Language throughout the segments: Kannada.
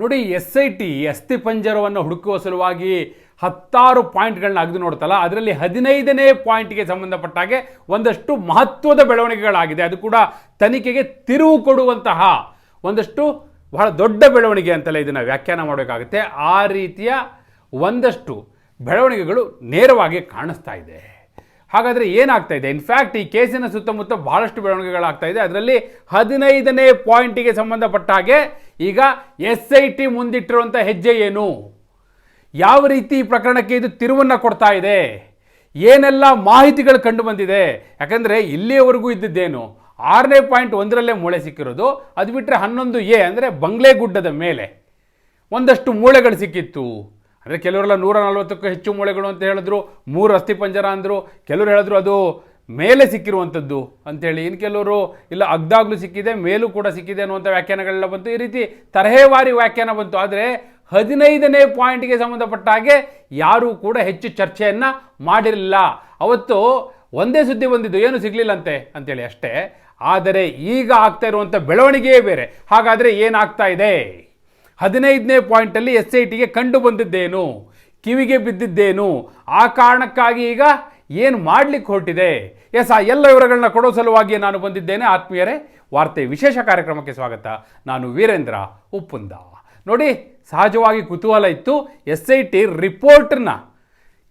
ನೋಡಿ ಎಸ್ ಐ ಟಿ ಅಸ್ಥಿಪಂಜರವನ್ನು ಹುಡುಕುವ ಸಲುವಾಗಿ ಹತ್ತಾರು ಪಾಯಿಂಟ್ಗಳನ್ನ ಅಗೆದು ನೋಡ್ತಲ್ಲ, ಅದರಲ್ಲಿ ಹದಿನೈದನೇ ಪಾಯಿಂಟ್ಗೆ ಸಂಬಂಧಪಟ್ಟ ಹಾಗೆ ಒಂದಷ್ಟು ಮಹತ್ವದ ಬೆಳವಣಿಗೆಗಳಾಗಿದೆ. ಅದು ಕೂಡ ತನಿಖೆಗೆ ತಿರುವು ಕೊಡುವಂತಹ ಒಂದಷ್ಟು ಬಹಳ ದೊಡ್ಡ ಬೆಳವಣಿಗೆ ಅಂತಲೇ ಇದನ್ನು ವ್ಯಾಖ್ಯಾನ ಮಾಡಬೇಕಾಗುತ್ತೆ. ಆ ರೀತಿಯ ಒಂದಷ್ಟು ಬೆಳವಣಿಗೆಗಳು ನೇರವಾಗಿ ಕಾಣಿಸ್ತಾ ಇದೆ. ಹಾಗಾದರೆ ಏನಾಗ್ತಾ ಇದೆ? ಇನ್ಫ್ಯಾಕ್ಟ್ ಈ ಕೇಸಿನ ಸುತ್ತಮುತ್ತ ಬಹಳಷ್ಟು ಬೆಳವಣಿಗೆಗಳಾಗ್ತಾ ಇದೆ. ಅದರಲ್ಲಿ ಹದಿನೈದನೇ ಪಾಯಿಂಟಿಗೆ ಸಂಬಂಧಪಟ್ಟ ಹಾಗೆ ಈಗ ಎಸ್ ಐ ಟಿ ಮುಂದಿಟ್ಟಿರುವಂಥ ಹೆಜ್ಜೆ ಏನು? ಯಾವ ರೀತಿ ಈ ಪ್ರಕರಣಕ್ಕೆ ಇದು ತಿರುವನ್ನು ಕೊಡ್ತಾ ಇದೆ? ಏನೆಲ್ಲ ಮಾಹಿತಿಗಳು ಕಂಡು ಬಂದಿದೆ? ಯಾಕಂದರೆ ಇಲ್ಲಿಯವರೆಗೂ ಇದ್ದಿದ್ದೇನು? ಆರನೇ ಪಾಯಿಂಟ್ ಒಂದರಲ್ಲೇ ಮೂಳೆ ಸಿಕ್ಕಿರೋದು. ಅದು ಬಿಟ್ಟರೆ ಹನ್ನೊಂದು ಎ ಅಂದರೆ ಬಂಗ್ಲೆ ಗುಡ್ಡದ ಮೇಲೆ. ಒಂದಷ್ಟು ಮೂಳೆಗಳು ಸಿಕ್ಕಿತ್ತು. ಅಂದರೆ ಕೆಲವರೆಲ್ಲ ನೂರ ನಲವತ್ತಕ್ಕೂ ಹೆಚ್ಚು ಮೂಳೆಗಳು ಅಂತ ಹೇಳಿದ್ರು. ಮೂರು ಅಸ್ಥಿಪಂಜರ ಅಂದರು. ಕೆಲವರು ಹೇಳಿದ್ರು ಅದು ಮೇಲೆ ಸಿಕ್ಕಿರುವಂಥದ್ದು ಅಂಥೇಳಿ ಇನ್ನು ಕೆಲವರು, ಇಲ್ಲ ಅಗ್ದಾಗ್ಲೂ ಸಿಕ್ಕಿದೆ, ಮೇಲೂ ಕೂಡ ಸಿಕ್ಕಿದೆ ಅನ್ನುವಂಥ ವ್ಯಾಖ್ಯಾನಗಳೆಲ್ಲ ಬಂತು. ಈ ರೀತಿ ತರಹೇವಾರಿ ವ್ಯಾಖ್ಯಾನ ಬಂತು. ಆದರೆ ಹದಿನೈದನೇ ಪಾಯಿಂಟ್ಗೆ ಸಂಬಂಧಪಟ್ಟ ಹಾಗೆ ಯಾರೂ ಕೂಡ ಹೆಚ್ಚು ಚರ್ಚೆಯನ್ನು ಮಾಡಿರಲಿಲ್ಲ. ಅವತ್ತು ಒಂದೇ ಸುದ್ದಿ ಬಂದಿದ್ದು, ಏನು ಸಿಗಲಿಲ್ಲಂತೆ ಅಂತೇಳಿ ಅಷ್ಟೇ. ಆದರೆ ಈಗ ಆಗ್ತಾ ಇರುವಂಥ ಬೆಳವಣಿಗೆಯೇ ಬೇರೆ. ಹಾಗಾದರೆ ಏನಾಗ್ತಾ ಇದೆ? ಹದಿನೈದನೇ ಪಾಯಿಂಟಲ್ಲಿ ಎಸ್ ಐ ಟಿಗೆ ಕಂಡು ಬಂದಿದ್ದೇನು? ಕಿವಿಗೆ ಬಿದ್ದಿದ್ದೇನು? ಆ ಕಾರಣಕ್ಕಾಗಿ ಈಗ ಏನು ಮಾಡಲಿಕ್ಕೆ ಹೊರಟಿದೆ? ಎಸ್ ಆ ಎಲ್ಲ ವಿವರಗಳನ್ನ ಕೊಡೋ ಸಲುವಾಗಿ ನಾನು ಬಂದಿದ್ದೇನೆ. ಆತ್ಮೀಯರೇ, ವಾರ್ತೆ ವಿಶೇಷ ಕಾರ್ಯಕ್ರಮಕ್ಕೆ ಸ್ವಾಗತ. ನಾನು ವೀರೇಂದ್ರ ಉಪ್ಪುಂದ. ನೋಡಿ, ಸಹಜವಾಗಿ ಕುತೂಹಲ ಇತ್ತು. ಎಸ್ ಐ ಟಿ ರಿಪೋರ್ಟ್ನ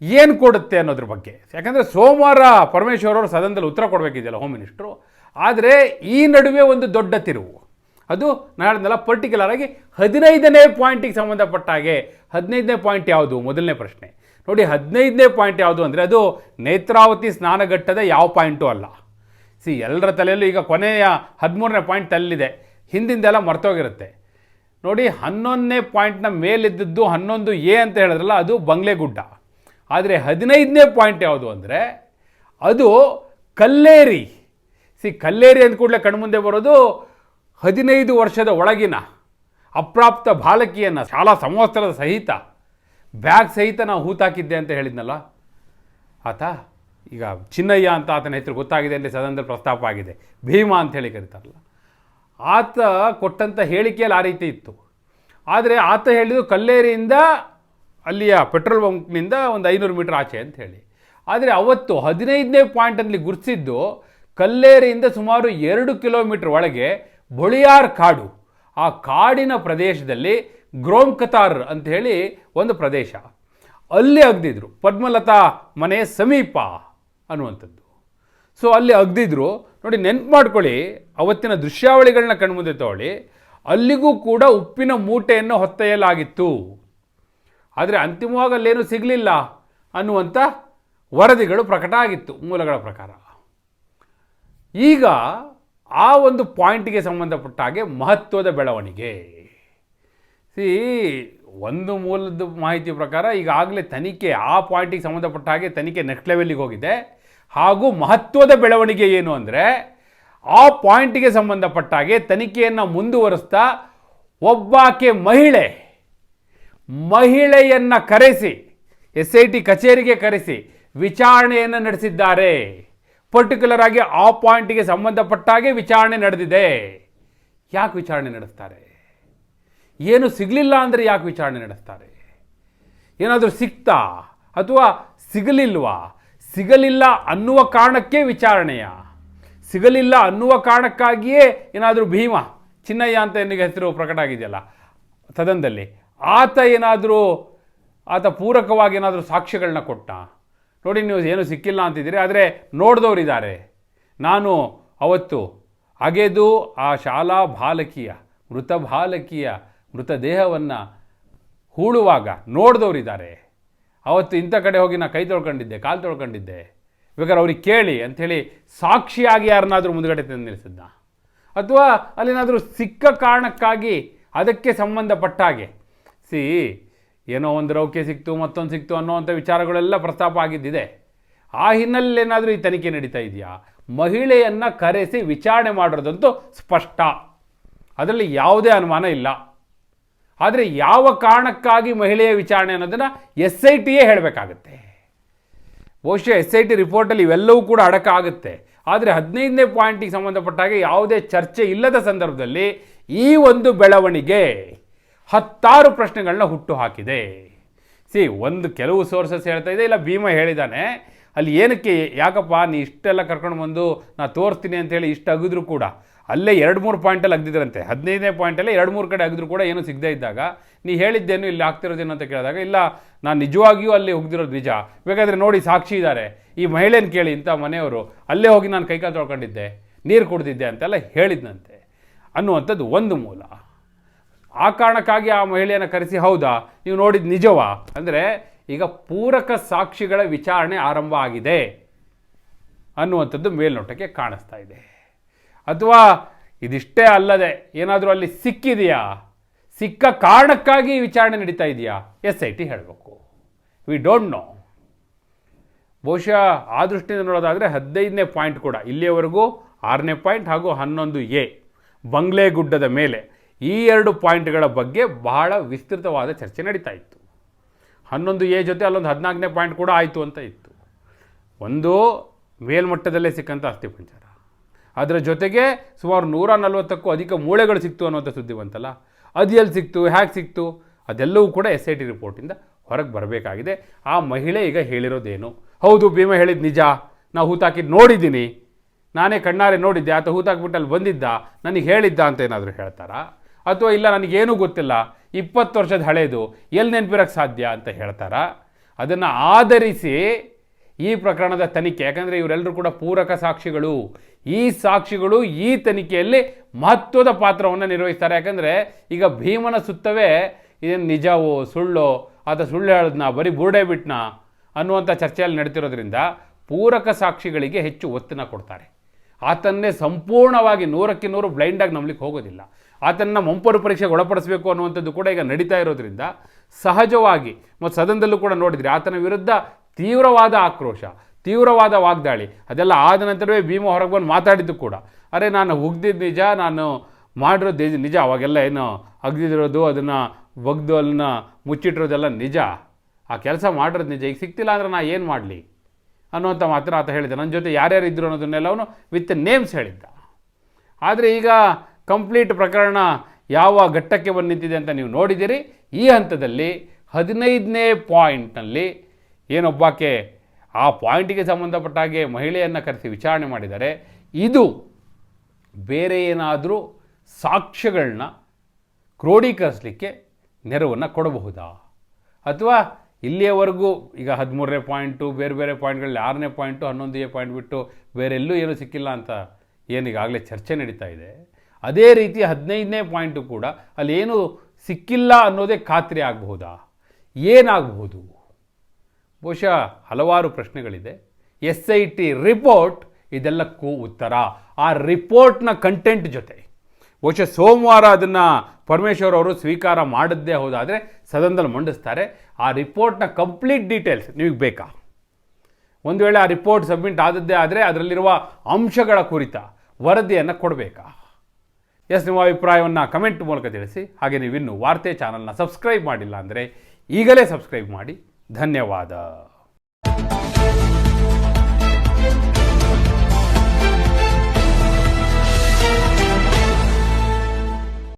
ಏನು ಕೊಡುತ್ತೆ ಅನ್ನೋದ್ರ ಬಗ್ಗೆ. ಯಾಕಂದರೆ ಸೋಮವಾರ ಪರಮೇಶ್ವರ್ ಅವರು ಸದನದಲ್ಲಿ ಉತ್ತರ ಕೊಡಬೇಕಿದೆಯಲ್ಲ ಹೋಮ್ ಮಿನಿಸ್ಟ್ರು ಆದರೆ ಈ ನಡುವೆ ಒಂದು ದೊಡ್ಡ ತಿರುವು. ಅದು ಹೇಳಿದ್ನಲ್ಲ ಪರ್ಟಿಕ್ಯುಲರ್ ಆಗಿ ಹದಿನೈದನೇ ಪಾಯಿಂಟಿಗೆ ಸಂಬಂಧಪಟ್ಟ ಹಾಗೆ. ಹದಿನೈದನೇ ಪಾಯಿಂಟ್ ಯಾವುದು? ಮೊದಲನೇ ಪ್ರಶ್ನೆ. ನೋಡಿ ಹದಿನೈದನೇ ಪಾಯಿಂಟ್ ಯಾವುದು ಅಂದರೆ ಅದು ನೇತ್ರಾವತಿ ಸ್ನಾನಘಟ್ಟದ ಯಾವ ಪಾಯಿಂಟು ಅಲ್ಲ. ಸಿ ಎಲ್ಲರ ತಲೆಯಲ್ಲೂ ಈಗ ಕೊನೆಯ ಹದಿಮೂರನೇ ಪಾಯಿಂಟ್ ತಲ್ಲಿದೆ. ಹಿಂದಿಂದೆಲ್ಲ ಮರ್ತೋಗಿರುತ್ತೆ. ನೋಡಿ ಹನ್ನೊಂದನೇ ಪಾಯಿಂಟ್ನ ಮೇಲಿದ್ದದ್ದು ಹನ್ನೊಂದು ಎ ಅಂತ ಹೇಳಿದ್ರಲ್ಲ, ಅದು ಬಂಗ್ಲೆಗುಡ್ಡ. ಆದರೆ ಹದಿನೈದನೇ ಪಾಯಿಂಟ್ ಯಾವುದು ಅಂದರೆ ಅದು ಕಲ್ಲೇರಿ. ಸಿ, ಕಲ್ಲೇರಿ ಅಂದ ಕೂಡಲೇ ಕಣ್ಮುಂದೆ ಬರೋದು ಹದಿನೈದು ವರ್ಷದ ಒಳಗಿನ ಅಪ್ರಾಪ್ತ ಬಾಲಕಿಯನ್ನು, ಶಾಲಾ ಸಮವಸ್ತ್ರದ ಸಹಿತ ಬ್ಯಾಗ್ ಸಹಿತ ನಾವು ಹೂತಾಕಿದ್ದೆ ಅಂತ ಹೇಳಿದ್ನಲ್ಲ? ಆತ, ಈಗ ಚಿನ್ನಯ್ಯ ಅಂತ ಆತನ ಹೆಸರು ಗೊತ್ತಾಗಿದೆ ಅಲ್ಲಿ ಸದನದಲ್ಲಿ ಪ್ರಸ್ತಾಪ ಆಗಿದೆ. ಭೀಮಾ ಅಂತ ಹೇಳಿ ಕರೀತಾರಲ್ಲ. ಆತ ಕೊಟ್ಟಂಥ ಹೇಳಿಕೆಯಲ್ಲಿ ಆ ರೀತಿ ಇತ್ತು. ಆದರೆ ಆತ ಹೇಳಿದ್ದು ಕಲ್ಲೇರಿಯಿಂದ ಅಲ್ಲಿಯ ಪೆಟ್ರೋಲ್ ಬಂಕ್ನಿಂದ ಒಂದು ಐನೂರು ಮೀಟರ್ ಆಚೆ ಅಂತ ಹೇಳಿ. ಆದರೆ ಅವತ್ತು ಹದಿನೈದನೇ ಪಾಯಿಂಟಲ್ಲಿ ಗುರುತಿಸಿದ್ದು ಕಲ್ಲೇರಿಯಿಂದ ಸುಮಾರು ಎರಡು ಕಿಲೋಮೀಟರ್ ಒಳಗೆ ಬೊಳಿಯಾರ್ ಕಾಡು. ಆ ಕಾಡಿನ ಪ್ರದೇಶದಲ್ಲಿ ಗ್ರೋಮ್ ಕತಾರ್ ಅಂತ ಹೇಳಿ ಒಂದು ಪ್ರದೇಶ. ಅಲ್ಲಿ ಅಗ್ದಿದ್ರು. ಪದ್ಮಲತಾ ಮನೆ ಸಮೀಪ ಅನ್ನುವಂಥದ್ದು. ಸೊ ಅಲ್ಲಿ ಅಗ್ದಿದ್ರು. ನೋಡಿ, ನೆನ್ಪು ಮಾಡ್ಕೊಳ್ಳಿ. ಅವತ್ತಿನ ದೃಶ್ಯಾವಳಿಗಳನ್ನ ಕಣ್ಮುಂದೆ ತಗೊಳ್ಳಿ. ಅಲ್ಲಿಗೂ ಕೂಡ ಉಪ್ಪಿನ ಮೂಟೆಯನ್ನು ಹೊತ್ತೊಯ್ಯಲಾಗಿತ್ತು. ಆದರೆ ಅಂತಿಮವಾಗಿ ಅಲ್ಲೇನೂ ಸಿಗಲಿಲ್ಲ ಅನ್ನುವಂಥ ವರದಿಗಳು ಪ್ರಕಟ ಆಗಿತ್ತು ಮೂಲಗಳ ಪ್ರಕಾರ. ಈಗ ಆ ಒಂದು ಪಾಯಿಂಟ್ಗೆ ಸಂಬಂಧಪಟ್ಟ ಹಾಗೆ ಮಹತ್ವದ ಬೆಳವಣಿಗೆ. ಸಿ, ಒಂದು ಮೂಲದ ಮಾಹಿತಿ ಪ್ರಕಾರ ಈಗಾಗಲೇ ತನಿಖೆ, ಆ ಪಾಯಿಂಟಿಗೆ ಸಂಬಂಧಪಟ್ಟ ಹಾಗೆ ತನಿಖೆ ನೆಕ್ಸ್ಟ್ ಲೆವೆಲ್ಗೆ ಹೋಗಿದೆ. ಹಾಗೂ ಮಹತ್ವದ ಬೆಳವಣಿಗೆ ಏನು ಅಂದರೆ, ಆ ಪಾಯಿಂಟಿಗೆ ಸಂಬಂಧಪಟ್ಟ ಹಾಗೆ ತನಿಖೆಯನ್ನು ಮುಂದುವರಿಸ್ತಾ ಒಬ್ಬಾಕೆ ಮಹಿಳೆ, ಮಹಿಳೆಯನ್ನು ಕರೆಸಿ, ಎಸ್ ಐ ಟಿ ಕಚೇರಿಗೆ ಕರೆಸಿ ವಿಚಾರಣೆಯನ್ನು ನಡೆಸಿದ್ದಾರೆ. ಪರ್ಟಿಕ್ಯುಲರ್ ಆಗಿ ಆ ಪಾಯಿಂಟಿಗೆ ಸಂಬಂಧಪಟ್ಟ ಹಾಗೆ ವಿಚಾರಣೆ ನಡೆದಿದೆ. ಯಾಕೆ ವಿಚಾರಣೆ ನಡೆಸ್ತಾರೆ? ಏನು ಸಿಗಲಿಲ್ಲ ಅಂದರೆ ಯಾಕೆ ವಿಚಾರಣೆ ನಡೆಸ್ತಾರೆ? ಏನಾದರೂ ಸಿಕ್ತಾ ಅಥವಾ ಸಿಗಲಿಲ್ವಾ? ಸಿಗಲಿಲ್ಲ ಅನ್ನುವ ಕಾರಣಕ್ಕೆ ವಿಚಾರಣೆಯ? ಸಿಗಲಿಲ್ಲ ಅನ್ನುವ ಕಾರಣಕ್ಕಾಗಿಯೇ ಏನಾದರೂ ಭೀಮ, ಚಿನ್ನಯ್ಯ ಅಂತ ಏನಿಗೆ ಹೆಸರು ಪ್ರಕಟ ಆಗಿದೆಯಲ್ಲ, ಸದನದಲ್ಲಿ ಆತ ಏನಾದರೂ, ಆತ ಪೂರಕವಾಗಿ ಏನಾದರೂ ಸಾಕ್ಷ್ಯಗಳನ್ನ ಕೊಟ್ಟ? ನೋಡಿ, ನೀವು ಏನು ಸಿಕ್ಕಿಲ್ಲ ಅಂತಿದ್ದೀರಿ, ಆದರೆ ನೋಡಿದವರಿದ್ದಾರೆ. ನಾನು ಅವತ್ತು ಅಗೆದು ಆ ಶಾಲಾ ಬಾಲಕಿಯ, ಮೃತ ಬಾಲಕಿಯ ಮೃತದೇಹವನ್ನು ಹೂಳುವಾಗ ನೋಡಿದವರಿದ್ದಾರೆ. ಅವತ್ತು ಇಂಥ ಕಡೆ ಹೋಗಿ ನಾನು ಕೈ ತೊಳ್ಕೊಂಡಿದ್ದೆ, ಕಾಲು ತೊಳ್ಕೊಂಡಿದ್ದೆ. ಬೇಕಾದ್ರೆ ಅವ್ರಿಗೆ ಕೇಳಿ ಅಂಥೇಳಿ ಸಾಕ್ಷಿಯಾಗಿ ಯಾರನ್ನಾದರೂ ಮುಂದುಗಡೆ ತಂದು ನಿಲ್ಲಿಸಿದ್ದ ಅಥವಾ ಅಲ್ಲೇನಾದರೂ ಸಿಕ್ಕ ಕಾರಣಕ್ಕಾಗಿ ಅದಕ್ಕೆ ಸಂಬಂಧಪಟ್ಟ ಹಾಗೆ? ಸಿ, ಏನೋ ಒಂದು ರೌಕೆ ಸಿಕ್ತು, ಮತ್ತೊಂದು ಸಿಕ್ತು ಅನ್ನೋವಂಥ ವಿಚಾರಗಳೆಲ್ಲ ಪ್ರಸ್ತಾಪ ಆಗಿದ್ದಿದೆ. ಆ ಹಿನ್ನೆಲೆಯಲ್ಲಿ ಈ ತನಿಖೆ ನಡೀತಾ ಇದೆಯಾ? ಮಹಿಳೆಯನ್ನು ಕರೆಸಿ ವಿಚಾರಣೆ ಮಾಡಿರೋದಂತೂ ಸ್ಪಷ್ಟ. ಅದರಲ್ಲಿ ಯಾವುದೇ ಅನುಮಾನ ಇಲ್ಲ. ಆದರೆ ಯಾವ ಕಾರಣಕ್ಕಾಗಿ ಮಹಿಳೆಯ ವಿಚಾರಣೆ ಅನ್ನೋದನ್ನು ಎಸ್ ಐ ಟಿಯೇ ಹೇಳಬೇಕಾಗತ್ತೆ. ಬಹುಶಃ ಎಸ್ ಐ ಟಿ ರಿಪೋರ್ಟಲ್ಲಿ ಇವೆಲ್ಲವೂ ಕೂಡ ಅಡಕ ಆಗುತ್ತೆ ಆದರೆ ಹದಿನೈದನೇ ಪಾಯಿಂಟಿಗೆ ಸಂಬಂಧಪಟ್ಟ ಹಾಗೆ ಯಾವುದೇ ಚರ್ಚೆ ಇಲ್ಲದ ಸಂದರ್ಭದಲ್ಲಿ ಈ ಒಂದು ಬೆಳವಣಿಗೆ ಹತ್ತಾರು ಪ್ರಶ್ನೆಗಳನ್ನ ಹುಟ್ಟು ಹಾಕಿದೆ ಸಿ, ಒಂದು ಕೆಲವು ಸೋರ್ಸಸ್ ಹೇಳ್ತಾ ಇದೆ, ಇಲ್ಲ ಭೀಮ ಹೇಳಿದ್ದಾನೆ ಅಲ್ಲಿ ಏನಕ್ಕೆ, ಯಾಕಪ್ಪ, ನೀ ಇಷ್ಟೆಲ್ಲ ಕರ್ಕೊಂಡು ಬಂದು ನಾ ತೋರಿಸ್ತೀನಿ ಅಂತೇಳಿ ಇಷ್ಟು ಅಗಿದ್ರು ಕೂಡ. ಅಲ್ಲೇ ಎರಡು ಮೂರು ಪಾಯಿಂಟಲ್ಲಿ ಅಗ್ದಿದ್ರಂತೆ. ಹದಿನೈದನೇ ಪಾಯಿಂಟಲ್ಲಿ ಎರಡು ಮೂರು ಕಡೆ ಅಗಿದ್ರು ಕೂಡ ಏನೂ ಸಿಗದೇ ಇದ್ದಾಗ, ನೀ ಹೇಳಿದ್ದೇನು ಇಲ್ಲಿ ಆಗ್ತಿರೋದೇನು ಅಂತ ಕೇಳಿದಾಗ, ಇಲ್ಲ, ನಾನು ನಿಜವಾಗಿಯೂ ಅಲ್ಲಿ ಹೋಗ್ದಿರೋದು ನಿಜ. ಬೇಕಾದರೆ ನೋಡಿ ಸಾಕ್ಷಿ ಇದ್ದಾರೆ ಈ ಮಹಿಳೆಯನ್ನು ಕೇಳಿ ಇಂಥ ಮನೆಯವರು, ಅಲ್ಲೇ ಹೋಗಿ ನಾನು ಕೈಕಾಲು ತೊಳ್ಕೊಂಡಿದ್ದೆ, ನೀರು ಕುಡ್ದಿದ್ದೆ ಅಂತೆಲ್ಲ ಹೇಳಿದ್ನಂತೆ. ಅನ್ನುವಂಥದ್ದು ಒಂದು ಮೂಲ. ಆ ಕಾರಣಕ್ಕಾಗಿ ಆ ಮಹಿಳೆಯನ್ನು ಕರೆಸಿ, ಹೌದಾ, ನೀವು ನೋಡಿದ ನಿಜವಾ? ಅಂದರೆ ಈಗ ಪೂರಕ ಸಾಕ್ಷಿಗಳ ವಿಚಾರಣೆ ಆರಂಭ ಆಗಿದೆ ಅನ್ನುವಂಥದ್ದು ಮೇಲ್ನೋಟಕ್ಕೆ ಕಾಣಿಸ್ತಾ ಇದೆ. ಅಥವಾ ಇದಿಷ್ಟೇ ಅಲ್ಲದೆ ಏನಾದರೂ ಅಲ್ಲಿ ಸಿಕ್ಕಿದೆಯಾ? ಸಿಕ್ಕ ಕಾರಣಕ್ಕಾಗಿ ವಿಚಾರಣೆ ನಡೀತಾ ಇದೆಯಾ? ಎಸ್ ಐ ಟಿ ಹೇಳಬೇಕು. ವಿ ಡೋಂಟ್ ನೋ ಬಹುಶಃ ಆ ದೃಷ್ಟಿಯಿಂದ ನೋಡೋದಾದರೆ ಹದಿನೈದನೇ ಪಾಯಿಂಟ್ ಕೂಡ. ಇಲ್ಲಿಯವರೆಗೂ ಆರನೇ ಪಾಯಿಂಟ್ ಹಾಗೂ ಹನ್ನೊಂದು ಎ ಬಂಗ್ಲೆ ಗುಡ್ಡದ ಮೇಲೆ ಈ ಎರಡು ಪಾಯಿಂಟ್ಗಳ ಬಗ್ಗೆ ಬಹಳ ವಿಸ್ತೃತವಾದ ಚರ್ಚೆ ನಡೀತಾ ಇತ್ತು. ಹನ್ನೊಂದು ಎ ಜೊತೆ ಅಲ್ಲೊಂದು ಹದಿನಾಲ್ಕನೇ ಪಾಯಿಂಟ್ ಕೂಡ ಆಯಿತು ಅಂತ ಇತ್ತು. ಒಂದು ಮೇಲ್ಮಟ್ಟದಲ್ಲೇ ಸಿಕ್ಕಂಥ ಅಸ್ಥಿಪಂಜರ ಅದರ ಜೊತೆಗೆ ಸುಮಾರು ನೂರ ನಲವತ್ತಕ್ಕೂ ಅಧಿಕ ಮೂಳೆಗಳು ಸಿಕ್ತು ಅನ್ನೋಂಥ ಸುದ್ದಿ ಬಂತಲ್ಲ? ಅದು ಎಲ್ಲಿ ಸಿಕ್ತು? ಹೇಗೆ ಸಿಕ್ತು? ಅದೆಲ್ಲವೂ ಕೂಡ ಎಸ್ ಐ ಟಿ ರಿಪೋರ್ಟಿಂದ ಹೊರಗೆ ಬರಬೇಕಾಗಿದೆ. ಆ ಮಹಿಳೆ ಈಗ ಹೇಳಿರೋದೇನು? ಹೌದು, ಭೀಮ ಹೇಳಿದ ನಿಜ. ನಾವು ಹೂತಾಕಿದ್ದು ನೋಡಿದ್ದೀನಿ. ನಾನೇ ಕಣ್ಣಾರೆ ನೋಡಿದ್ದೆ. ಆತ ಹೂತಾಕ್ಬಿಟ್ಟು ಅಲ್ಲಿ ಬಂದಿದ್ದ. ನನಗೆ ಹೇಳಿದ್ದ ಅಂತ ಏನಾದರೂ ಹೇಳ್ತಾರಾ? ಅಥವಾ ಇಲ್ಲ, ನನಗೇನೂ ಗೊತ್ತಿಲ್ಲ. ಇಪ್ಪತ್ತು ವರ್ಷದ ಹಳೇದು. ಎಲ್ಲಿ ನೆನಪಿರೋಕ್ಕೆ ಸಾಧ್ಯ ಅಂತ ಹೇಳ್ತಾರಾ? ಅದನ್ನು ಆಧರಿಸಿ ಈ ಪ್ರಕರಣದ ತನಿಖೆ, ಯಾಕಂದರೆ ಇವರೆಲ್ಲರೂ ಕೂಡ ಪೂರಕ ಸಾಕ್ಷಿಗಳು. ಈ ಸಾಕ್ಷಿಗಳು ಈ ತನಿಖೆಯಲ್ಲಿ ಮಹತ್ವದ ಪಾತ್ರವನ್ನು ನಿರ್ವಹಿಸ್ತಾರೆ. ಯಾಕಂದರೆ ಈಗ ಭೀಮನ ಸುತ್ತವೇ ಇದೇನು ನಿಜವೋ, ಸುಳ್ಳೋ, ಆತ ಸುಳ್ಳು ಹೇಳದ್ನ, ಬರೀ ಬುರುಡೆ ಬಿಟ್ನ ಅನ್ನುವಂಥ ಚರ್ಚೆಯಲ್ಲಿ ನಡೀತಿರೋದ್ರಿಂದ ಪೂರಕ ಸಾಕ್ಷಿಗಳಿಗೆ ಹೆಚ್ಚು ಒತ್ತನ್ನು ಕೊಡ್ತಾರೆ. ಆತನ್ನೇ ಸಂಪೂರ್ಣವಾಗಿ ನೂರಕ್ಕೆ ನೂರು ಬ್ಲೈಂಡಾಗಿ ನಂಬಲಿಕ್ಕೆ ಹೋಗೋದಿಲ್ಲ. ಆತನ್ನ ಮಂಪರು ಪರೀಕ್ಷೆಗೆ ಒಳಪಡಿಸಬೇಕು ಅನ್ನುವಂಥದ್ದು ಕೂಡ ಈಗ ನಡೀತಾ ಇರೋದ್ರಿಂದ ಸಹಜವಾಗಿ, ಮತ್ತು ಸದನದಲ್ಲೂ ಕೂಡ ನೋಡಿದರೆ ಆತನ ವಿರುದ್ಧ ತೀವ್ರವಾದ ಆಕ್ರೋಶ ತೀವ್ರವಾದ ವಾಗ್ದಾಳಿ. ಅದೆಲ್ಲ ಆದ ನಂತರವೇ ಭೀಮ ಹೊರಗೆ ಬಂದು ಮಾತಾಡಿದ್ದು ಕೂಡ. ಅರೆ, ನಾನು ಹುಗ್ದಿದ್ದು ನಿಜ, ನಾನು ಮಾಡಿರೋದು ನಿಜ- ಅವಾಗೆಲ್ಲ ಏನು ಅಗ್ದಿರೋದು ಅದನ್ನು ಒಗ್ದು ಅಲ್ಲನ್ನ ಮುಚ್ಚಿಟ್ಟಿರೋದೆಲ್ಲ ನಿಜ. ಆ ಕೆಲಸ ಮಾಡಿರೋದು ನಿಜ. ಈಗ ಸಿಗ್ತಿಲ್ಲ ಅಂದ್ರೆ ನಾ ಏನು ಮಾಡಲಿ? ಅನ್ನುವಂಥ ಮಾತ್ರ ಆತ ಹೇಳಿದ್ದೆ ನನ್ನ ಜೊತೆ ಯಾರ್ಯಾರು ಇದ್ದರು ಅನ್ನೋದನ್ನೆಲ್ಲ ಅವನು ವಿತ್ ನೇಮ್ಸ್ ಹೇಳಿದ್ದ. ಆದರೆ ಈಗ ಕಂಪ್ಲೀಟ್ ಪ್ರಕರಣ ಯಾವ ಘಟ್ಟಕ್ಕೆ ಬಂದು ನಿಂತಿದೆ ಅಂತ ನೀವು ನೋಡಿದ್ದೀರಿ. ಈ ಹಂತದಲ್ಲಿ ಹದಿನೈದನೇ ಪಾಯಿಂಟ್ನಲ್ಲಿ ಏನೊಬ್ಬಾಕೆ ಆ ಪಾಯಿಂಟಿಗೆ ಸಂಬಂಧಪಟ್ಟ ಹಾಗೆ ಮಹಿಳೆಯನ್ನು ಕರೆಸಿ ವಿಚಾರಣೆ ಮಾಡಿದರೆ ಇದು ಬೇರೆ ಏನಾದರೂ ಸಾಕ್ಷ್ಯಗಳನ್ನ ಕ್ರೋಢೀಕರಿಸಲಿಕ್ಕೆ ನೆರವನ್ನು ಕೊಡಬಹುದಾ? ಅಥವಾ ಇಲ್ಲಿಯವರೆಗೂ ಈಗ ಹದಿಮೂರನೇ ಪಾಯಿಂಟು, ಬೇರೆ ಬೇರೆ ಪಾಯಿಂಟ್ಗಳಲ್ಲಿ ಆರನೇ ಪಾಯಿಂಟು ಹನ್ನೊಂದು ಎ ಪಾಯಿಂಟ್ ಬಿಟ್ಟು ಬೇರೆ ಎಲ್ಲೂ ಏನೂ ಸಿಕ್ಕಿಲ್ಲ ಅಂತ ಏನೀಗಾಗಲೇ ಚರ್ಚೆ ನಡೀತಾ ಇದೆ. ಅದೇ ರೀತಿ ಹದಿನೈದನೇ ಪಾಯಿಂಟು ಕೂಡ ಅಲ್ಲಿ ಏನು ಸಿಕ್ಕಿಲ್ಲ ಅನ್ನೋದೇ ಖಾತ್ರಿ ಆಗಬಹುದಾ? ಏನಾಗಬಹುದು? ಬಹುಶಃ ಹಲವಾರು ಪ್ರಶ್ನೆಗಳಿದೆ. ಎಸ್ ಐ ಟಿ ರಿಪೋರ್ಟ್ ಇದೆಲ್ಲಕ್ಕೂ ಉತ್ತರ. ಆ ರಿಪೋರ್ಟ್ನ ಕಂಟೆಂಟ್ ಜೊತೆ. ಬಹುಶಃ ಸೋಮವಾರ ಅದನ್ನು ಪರಮೇಶ್ವರ್ ಅವರು ಸ್ವೀಕಾರ ಮಾಡದ್ದೇ ಹೋದಾದರೆ ಸದನದಲ್ಲಿ ಮಂಡಿಸ್ತಾರೆ. ಆ ರಿಪೋರ್ಟ್ನ ಕಂಪ್ಲೀಟ್ ಡೀಟೇಲ್ಸ್ ನಿಮಗೆ ಬೇಕಾ? ಒಂದು ವೇಳೆ ಆ ರಿಪೋರ್ಟ್ ಸಬ್ಮಿಟ್ ಆದದ್ದೇ ಆದರೆ ಅದರಲ್ಲಿರುವ ಅಂಶಗಳ ಕುರಿತ ವರದಿಯನ್ನು ಕೊಡಬೇಕಾ? ಎಸ್, ನಿಮ್ಮ ಅಭಿಪ್ರಾಯವನ್ನು ಕಮೆಂಟ್ ಮೂಲಕ ತಿಳಿಸಿ. ಹಾಗೆ ನೀವಿನ್ನು ವಾರ್ತೆ ಚಾನಲ್ನ ಸಬ್ಸ್ಕ್ರೈಬ್ ಮಾಡಿಲ್ಲ ಅಂದರೆ ಈಗಲೇ ಸಬ್ಸ್ಕ್ರೈಬ್ ಮಾಡಿ. 感谢聆听。